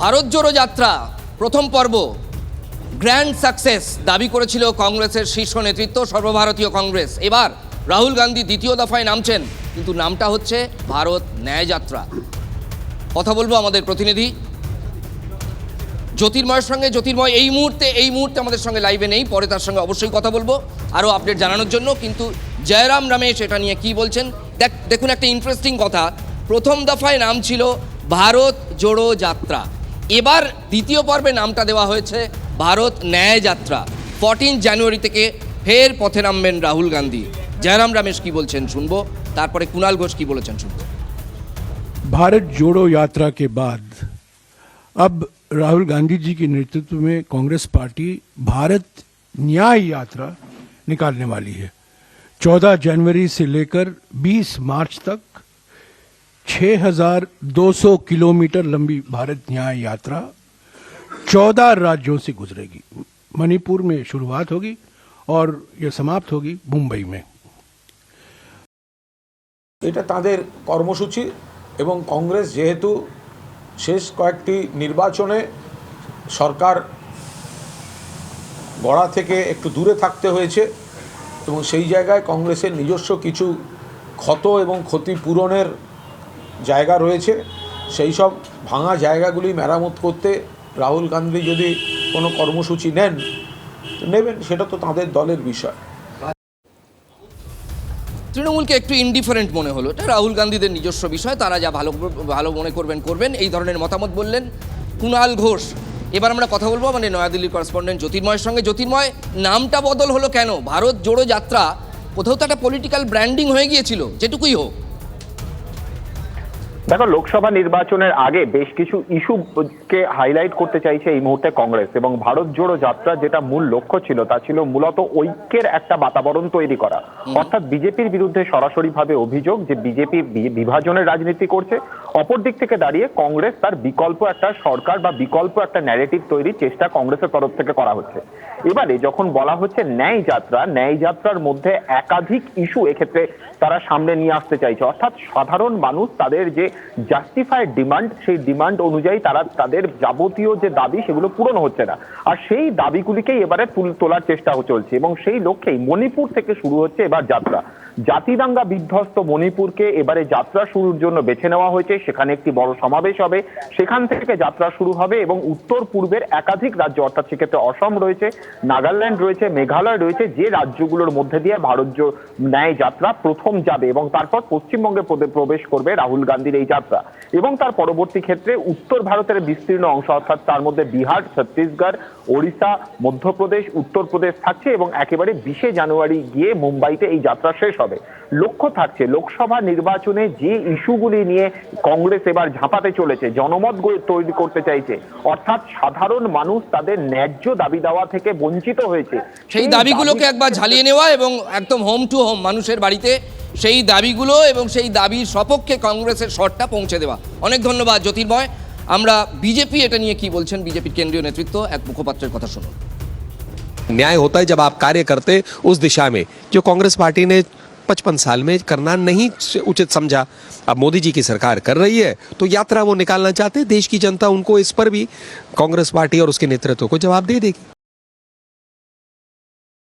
ভারত জোড়ো যাত্রা, প্রথম পর্ব। গ্র্যান্ড সাকসেস দাবি করেছিল কংগ্রেসের শীর্ষ নেতৃত্ব সর্বভারতীয় কংগ্রেস। এবার রাহুল গান্ধী দ্বিতীয় দফায় নামছেন, কিন্তু নামটা হচ্ছে ভারত ন্যায়যাত্রা কথা বলব আমাদের প্রতিনিধি। জ্যোতির্ময়ের সঙ্গে। জ্যোতির্ময়, এই মুহূর্তে এই মুহূর্তে আমাদের সঙ্গে লাইভে নেই, পরে তার সঙ্গে অবশ্যই কথা বলব। আরও আপডেট জানানোর জন্য, কিন্তু জয়রাম রমেশ এটা নিয়ে কি বলছেন? দেখ, দেখুন একটা ইন্টারেস্টিং কথা। প্রথম দফায় নাম ছিল ভারত জোড়ো যাত্রা। এবার দ্বিতীয় পর্বে নামটা দেওয়া হয়েছে ভারত ন্যায় যাত্রা ফর্টিন জানুয়ারি থেকে ফের পথে নামবেন রাহুল গান্ধী জয়রাম রমেশ কি বলছেন শুনবো তারপরে কুণাল ঘোষ কি বলেছেন শুনবো भारत जोड़ो यात्रा के बाद अब राहुल गांधी जी के नेतृत्व में कांग्रेस पार्टी भारत न्याय यात्रा निकालने वाली है 14 जनवरी से लेकर 20 मार्च तक 6200 किलोमीटर लंबी भारत न्याय यात्रा 14 राज्यों से गुजरेगी मणिपुर में शुरुआत होगी और यह समाप्त होगी मुंबई में এটা তাদের কর্মসূচি এবং কংগ্রেস যেহেতু শেষ কয়েকটি নির্বাচনে সরকার গড়া থেকে একটু দূরে থাকতে হয়েছে এবং সেই জায়গায় কংগ্রেসের নিজস্ব কিছু ক্ষত এবং ক্ষতি পূরণের জায়গা রয়েছে, সেই সব ভাঙা জায়গাগুলি মেরামত করতে রাহুল গান্ধী যদি কোনো কর্মসূচি নেন, নেবেন, সেটা তো তাদের দলের বিষয়। তৃণমূলকে একটু ইনডিফারেন্ট মনে হলো। এটা রাহুল গান্ধীদের নিজস্ব বিষয়, তারা যা ভালো ভালো মনে করবেন করবেন, এই ধরনের মতামত বললেন কুণাল ঘোষ। এবার আমরা কথা বলব মানে নয়াদিল্লির করেসপন্ডেন্ট জ্যোতির্ময়ের সঙ্গে। জ্যোতির্ময়, নামটা বদল হলো কেন? ভারত জোড়ো যাত্রা, কোথাও তো একটা পলিটিক্যাল ব্র্যান্ডিং হয়ে গিয়েছিল, যেটুকুই হোক। দেখো লোকসভা নির্বাচনের আগে বেশ কিছু ইস্যুকে হাইলাইট করতে চাইছে এই মুহূর্তে কংগ্রেস এবং ভারত জোড়ো যাত্রা যেটা মূল লক্ষ্য ছিল তা ছিল মূলত ঐক্যের একটা বাতাবরণ তৈরি করা। অর্থাৎ বিজেপির বিরুদ্ধে সরাসরি ভাবে অভিযোগ যে বিজেপি বিভাজনের রাজনীতি করছে অপর দিক থেকে দাঁড়িয়ে কংগ্রেস তার বিকল্প একটা সরকার বা বিকল্প একটা ন্যারেটিভ তৈরির চেষ্টা কংগ্রেসের তরফ থেকে করা হচ্ছে। এবারে যখন বলা হচ্ছে ন্যায় যাত্রা ন্যায় যাত্রার মধ্যে একাধিক ইস্যু এক্ষেত্রে তারা সামনে নিয়ে আসতে চাইছে। অর্থাৎ সাধারণ মানুষ তাদের যে জাস্টিফাইড ডিমান্ড সেই ডিমান্ড অনুযায়ী তারা তাদের যাবতীয় যে দাবি, সেগুলো পূরণ হচ্ছে না। আর সেই দাবিগুলিকেই এবারে তুলে, তোলার চেষ্টা চলছে। এবং সেই লক্ষ্যেই মণিপুর থেকে শুরু হচ্ছে এবার যাত্রা। জাতিদাঙ্গা বিধ্বস্ত মণিপুরকে এবারে যাত্রা শুরুর জন্য বেছে নেওয়া হয়েছে। সেখানে একটি বড় সমাবেশ হবে। সেখান থেকে যাত্রা শুরু হবে এবং উত্তর পূর্বের একাধিক রাজ্য, অর্থাৎ সেক্ষেত্রে অসম রয়েছে, নাগাল্যান্ড রয়েছে, মেঘালয় রয়েছে, যে রাজ্যগুলোর মধ্যে দিয়ে ভারত ন্যায় যাত্রা প্রথম যাবে এবং তারপর পশ্চিমবঙ্গে প্রবে- প্রবেশ করবে রাহুল গান্ধীর এই যাত্রা। এবং তার পরবর্তী ক্ষেত্রে উত্তর ভারতের বিস্তীর্ণ অংশ, অর্থাৎ তার মধ্যে বিহার, ছত্তিশগড়, ওড়িশা, মধ্যপ্রদেশ, উত্তরপ্রদেশ থাকছে এবং একেবারে বিশে জানুয়ারি গিয়ে মুম্বাইতে এই যাত্রা শেষ হবে। লক্ষ্য থাকছে লোকসভা নির্বাচনে যে ইস্যুগুলি নিয়ে কংগ্রেস এবার ঝাঁপাতে চলেছে জনমত গড়ে- তৈরি করতে চাইছে অর্থাৎ সাধারণ মানুষ তাদের ন্যায্য দাবি দেওয়া থেকে বঞ্চিত হয়েছে সেই দাবিগুলোকে একবার ঝালিয়ে নেওয়া এবং একদম হোম টু হোম মানুষের বাড়িতে সেই দাবিগুলো এবং সেই দাবির সপক্ষে কংগ্রেসের শটটা পৌঁছে দেওয়া অনেক ধন্যবাদ জ্যোতির্ময় আমরা বিজেপি এটা নিয়ে কি বলছেন বিজেপির কেন্দ্রীয় নেতৃত্ব এক মুখপাত্রের কথা শুনুন न्याय होता है जब आप कार्य करते उस दिशा में जो कांग्रेस पार्टी ने पचपन साल में करना नहीं उचित समझा। अब मोदी जी की सरकार कर रही है तो यात्रा वो निकालना चाहते, देश की जनता उनको इस पर भी कांग्रेस पार्टी और उसके नेतृत्व को जवाब दे देगी।